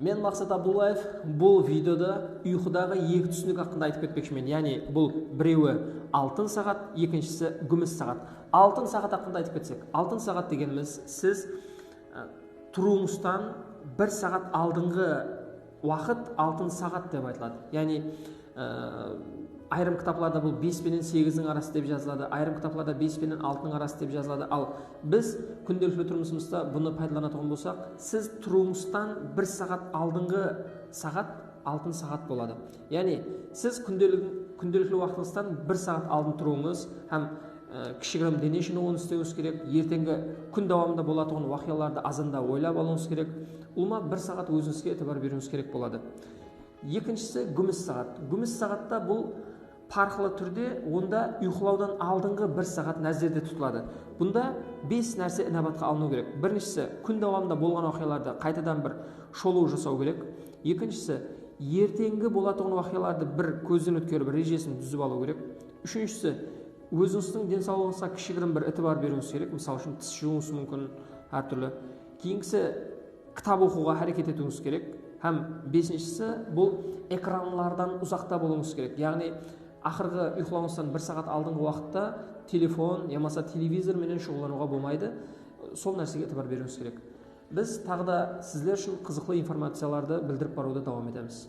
мен мақсат абдуллаев бұл видеода ұйқыдағы екі түсінік хақында айтып кетпекшімін яғни бұл біреуі алтын сағат екіншісі күміс сағат алтын сағат хақында айтып кетсек алтын сағат дегеніміз сіз ә, тұруыңыздан бір сағат алдыңғы уақыт алтын сағат деп айтылады яғни айрым кітапларда бұл бес пенен сегіздің арасы деп жазылады айрым кітапларда бес пенен алтының арасы деп жазылады. Ал біз күнделікті тұрмысымызда бұны пайдаланатын болсақ сіз тұруыңыздан бір сағат алдыңғы сағат алтын сағат болады. Яғни сіз күнделік, күнделікті уақытыңыздан бір сағат алдын тұруыңыз һәм ә, кішігірім дене шынығуын істеуіңіз керек ертеңгі күн давамында болатын уақиғаларды азанда ойлап алуыңыз керек ұлма бір сағат өзіңізге e'тибар беруіңіз керек болады. Екіншісі күміс сағат. Күміс сағатта бұл парқылы түрде онда ұйқылаудан алдыңғы бір сағат нәзерде тұтылады. Бұнда бес нәрсе інабатқа алыну керек. Біріншісі күн давамында болған оқиғаларды қайтадан бір шолу жасау керек. Екіншісі ертеңгі болатын оқиғаларды бір көзден өткеріп режесін түзіп алу керек. Үшіншісі өзіңіздің денсаулығыңызға кішігірім бір ітібар беруіңіз керек. Мысалы үшін тіс жууыңыз мүмкін әртүрлі. Кейінгісі кітап оқуға әрекет етуіңіз керек. Һәм бесіншісі бұл экранлардан ұзақта болуыңыз керек. Яғни ақырғы ұйқылауыңыздан бір сағат алдыңғы уақытта телефон я болмаса телевизорменен шұғылдануға болмайды. Сол нәрсеге e'тибар беруіңіз керек. Біз тағы да сіздер үшін қызықты информацияларды білдіріп баруды давам етеміз.